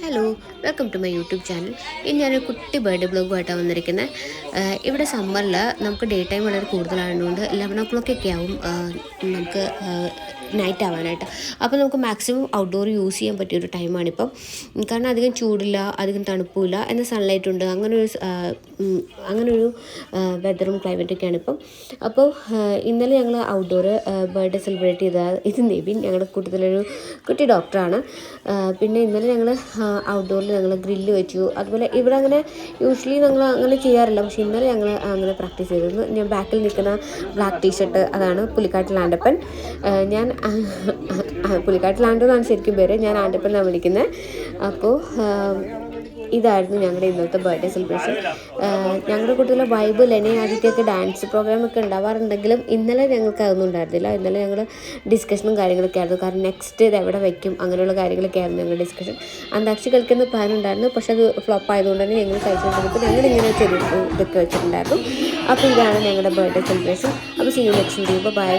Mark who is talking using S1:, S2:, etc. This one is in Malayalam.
S1: Hello, welcome to my YouTube channel ഇന്ന് ഞാനൊരു കുട്ടി ബർത്ത്ഡേ ബ്ലോഗുമായിട്ടാണ് വന്നിരിക്കുന്നത്. ഇവിടെ സമ്മറിൽ നമുക്ക് ഡേ ടൈം വളരെ കൂടുതലായതുകൊണ്ട് ലെവൻ ഓ ക്ലോക്ക് ഒക്കെ ആവും. നമുക്ക് നൈറ്റ് ആവാനായിട്ട്. അപ്പോൾ നമുക്ക് മാക്സിമം ഔട്ട്ഡോർ യൂസ് ചെയ്യാൻ പറ്റിയൊരു ടൈമാണിപ്പം ഉം, കാരണം അധികം ചൂടില്ല അധികം തണുപ്പില്ല എന്നാൽ സൺലൈറ്റ് ഉണ്ട്. അങ്ങനെ ഒരു അങ്ങനെ ഒരു വെതറും ക്ലൈമറ്റൊക്കെയാണ് ഇപ്പം. അപ്പോൾ ഇന്നലെ ഞങ്ങൾ ഔട്ട്ഡോർ ബർത്ത്ഡേ സെലിബ്രേറ്റ് ചെയ്ത ഇത് നെബിൻ ഞങ്ങളുടെ കൂട്ടത്തിലൊരു കുട്ടി ഡോക്ടറാണ് പിന്നെ ഇന്നലെ ഞങ്ങൾ ഔട്ട്ഡോറിൽ ഞങ്ങൾ ഗ്രില്ല് വെച്ചു. അതുപോലെ ഇവിടെ അങ്ങനെ യൂഷ്വലി ഞങ്ങൾ അങ്ങനെ ചെയ്യാറില്ല. പക്ഷേ ഇന്നലെ ഞങ്ങൾ അങ്ങനെ പ്രാക്ടീസ് ചെയ്തിരുന്നു ഞാൻ ബാക്കിൽ നിൽക്കുന്ന ബ്ലാക്ക് ടീഷർട്ട് അതാണ് പുലിക്കാട്ടിൽ ആണ്ടപ്പൻ. ഞാൻ പുലിക്കാട്ടിൽ ആണ്ടെന്നാണ് ശരിക്കും പേര്. ഞാൻ ആണ്ടപ്പൻ എന്നാണ് വിളിക്കുന്നത്. അപ്പോൾ ഇതായിരുന്നു ഞങ്ങളുടെ ഇന്നത്തെ ബർത്ത്ഡേ സെലിബ്രേഷൻ ഞങ്ങളുടെ കൂട്ടത്തിലെ വൈബ് ലെനി ആദ്യത്തെയൊക്കെ ഡാൻസ് പ്രോഗ്രാമൊക്കെ ഉണ്ടാവാറുണ്ടെങ്കിലും ഇന്നലെ ഞങ്ങൾക്ക് അതൊന്നും ഉണ്ടായിരുന്നില്ല. ഇന്നലെ ഞങ്ങൾ ഡിസ്കഷനും കാര്യങ്ങളൊക്കെ ആയിരുന്നു. കാരണം നെക്സ്റ്റ് ഇത് എവിടെ വയ്ക്കും അങ്ങനെയുള്ള കാര്യങ്ങളൊക്കെ ആയിരുന്നു ഞങ്ങളുടെ ഡിസ്കഷൻ അന്താക്ഷരി കളിക്കുന്ന പ്ലാൻ ഉണ്ടായിരുന്നു പക്ഷേ അത് ഫ്ലോപ്പ് ആയതുകൊണ്ട് തന്നെ ഞങ്ങൾ കഴിച്ചുകൊണ്ടിരുന്നപ്പോൾ ഞങ്ങൾ ഇങ്ങനെ ചെറിയ ഇതൊക്കെ വെച്ചിട്ടുണ്ടായിരുന്നു. അപ്പോൾ ഇതാണ് ഞങ്ങളുടെ ബർത്ത്ഡേ സെലിബ്രേഷൻ അപ്പോൾ സീ യു നെക്സ്റ്റ് ബൈ